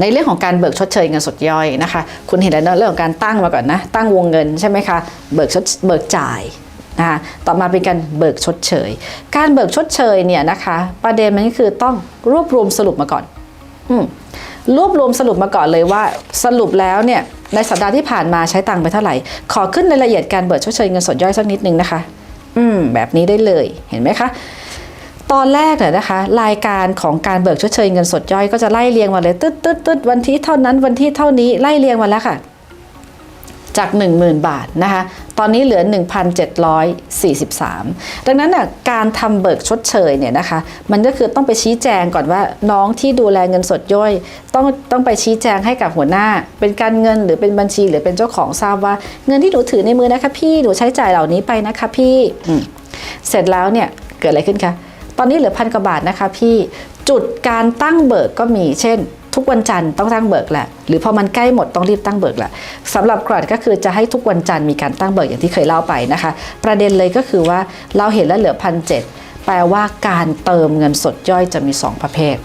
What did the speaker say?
ในเรื่องของการเบิกชดเชยเงินสดย่อยนะคะ คุณเห็นแล้วเรื่องของการตั้งมาก่อนนะ ตั้งวงเงินใช่ไหมคะ เบิกชดเบิกจ่ายนะคะต่อมาเป็นการเบิกชดเชย การเบิกชดเชยเนี่ยนะคะ ประเด็นมันก็คือต้องรวบรวมสรุปมาก่อนอรวบรวมสรุปมาก่อนเลยว่าสรุปแล้วเนี่ยในสัปดาห์ที่ผ่านมาใช้ตังค์ไปเท่าไหร่ ขอขึ้นในรายละเอียดการเบิกชดเชยเงินสดย่อยสักนิดนึงนะคะ อืมแบบนี้ได้เลยเห็นไหมคะ ตอนแรกเนี่ยนะคะ รายการของการเบิกชดเชยเงินสดย่อยก็จะไล่เรียงมาเลยตึ๊ดตึ๊ดตึ๊ดวันที่เท่านั้นวันที่เท่านี้ไล่เรียงมาแล้วค่ะ จาก 10,000 บาทนะคะ ตอนนี้เหลือ 1,743 ดังนั้นน่ะการทำเบิกชดเชยเนี่ยนะคะ มันก็คือต้องไปชี้แจงก่อนว่าน้องที่ดูแลเงินสดย่อย ต้องต้องไปชี้แจงให้กับหัวหน้า เป็นการเงินหรือเป็นบัญชีหรือเป็นเจ้าของทราบว่าเงินที่หนูถือในมือนะคะพี่หนูใช้จ่ายเหล่านี้ไปนะคะพี่เสร็จแล้วเนี่ยเกิดอะไรขึ้นคะ ตอนนี้เหลือพันกว่าบาทนะคะพี่จุดการตั้งเบิกก็มี เช่น ทุกวันจันทร์ต้องตั้งเบิกแหละ หรือพอมันใกล้หมดต้องรีบตั้งเบิกแหละสำหรับกรอดก็คือจะให้ทุกวันจันทร์มีการตั้งเบิกอย่างที่เคยเล่าไปนะคะ ประเด็นเลยก็คือว่าเราเห็นแล้วเหลือพันเแปลว่าการเติมเงินสดย่อยจะมี 2 ประเภท